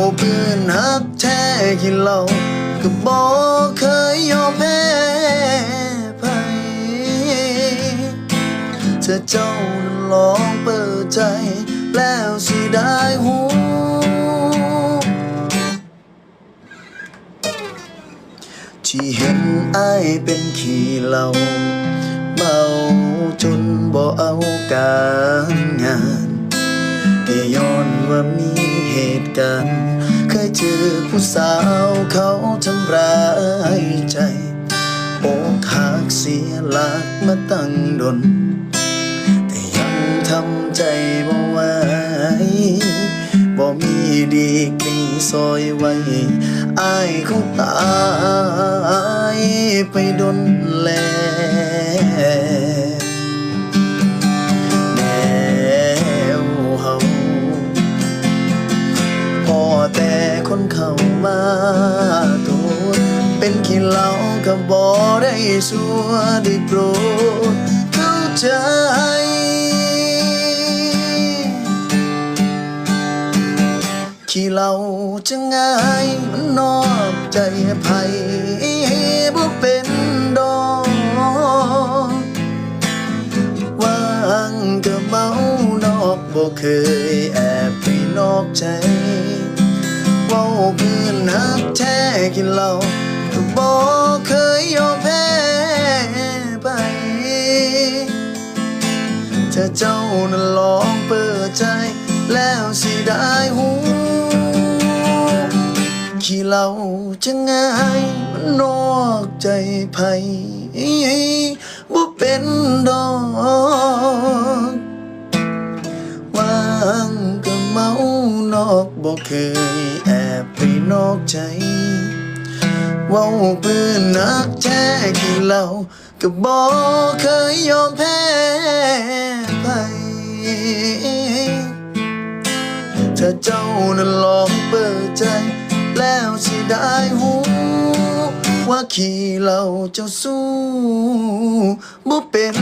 โอ้เพื่อนฮักแท้ที่เราก็บอกเคยยอมแพ้ไปเธอเจ้านั้นลองเปิดใจ แล้วสิได้หูที่เห็นอายเป็นขี้เหล่าเมาจนบ่เอาการงานก็ย้อนว่ามี เหตุการณ์เคยเจอผู้สาวเขาทำร้ายใจอกหักเสียหลักมาตั้งดน แต่ยังทำใจบ่ไหวบ่มีดีกรีซอยไว้อายคงตายไปดนแลแเป็นขี้เหล้าก็บ่ได้สัวได้โปรดเข้าใจขี้เหล่าจะง่ายมันนอกใจไผบ่เป็นดอกว่างก็เมานอกบ่เคยแอบไปนอกใจเว้าเพื่อนฮักแท้กินเหล้า นั้นลองเปิดใจ แล้วสิได้หูขี้เหล่าจะง่ายมันนอกใจไผบ่เป็นดอกวางก็เมานอกบ่เคยแอบไปนอกใจเว้าปืนนักแท้ขี้เหล่าก็บอกเคยยอมแพ้ ถ้าเจ้านั้นลองเปิดใจ แล้วสิได้หูว่าขี้เราเจ้าสู้บ่เป็น